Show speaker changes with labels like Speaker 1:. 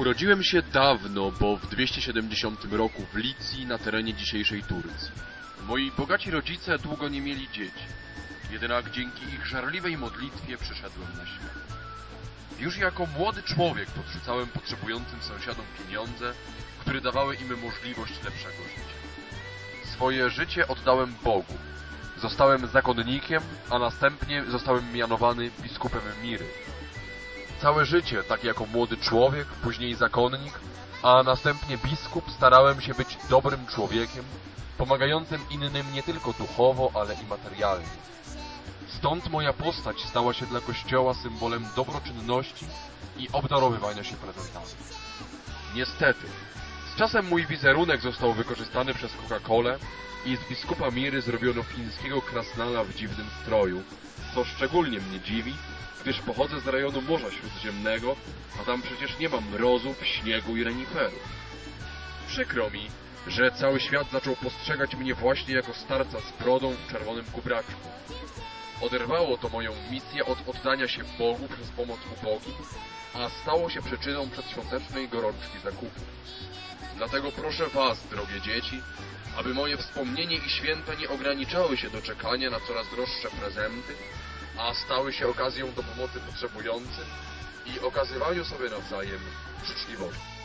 Speaker 1: Urodziłem się dawno, bo w 270 roku w Licji na terenie dzisiejszej Turcji. Moi bogaci rodzice długo nie mieli dzieci. Jednak dzięki ich żarliwej modlitwie przyszedłem na świat. Już jako młody człowiek podrzucałem potrzebującym sąsiadom pieniądze, które dawały im możliwość lepszego życia. Swoje życie oddałem Bogu. Zostałem zakonnikiem, a następnie zostałem mianowany biskupem Miry. Całe życie, tak jako młody człowiek, później zakonnik, a następnie biskup, starałem się być dobrym człowiekiem, pomagającym innym nie tylko duchowo, ale i materialnie. Stąd moja postać stała się dla Kościoła symbolem dobroczynności i obdarowywania się prezentami. Niestety, czasem mój wizerunek został wykorzystany przez Coca-Colę i z biskupa Miry zrobiono fińskiego krasnala w dziwnym stroju, co szczególnie mnie dziwi, gdyż pochodzę z rejonu Morza Śródziemnego, a tam przecież nie ma mrozów, śniegu i reniferów. Przykro mi, że cały świat zaczął postrzegać mnie właśnie jako starca z brodą w czerwonym kubraczku. Oderwało to moją misję od oddania się Bogu przez pomoc ubogim, a stało się przyczyną przedświątecznej gorączki zakupu. Dlatego proszę Was, drogie dzieci, aby moje wspomnienie i święta nie ograniczały się do czekania na coraz droższe prezenty, a stały się okazją do pomocy potrzebującym i okazywaniu sobie nawzajem życzliwości.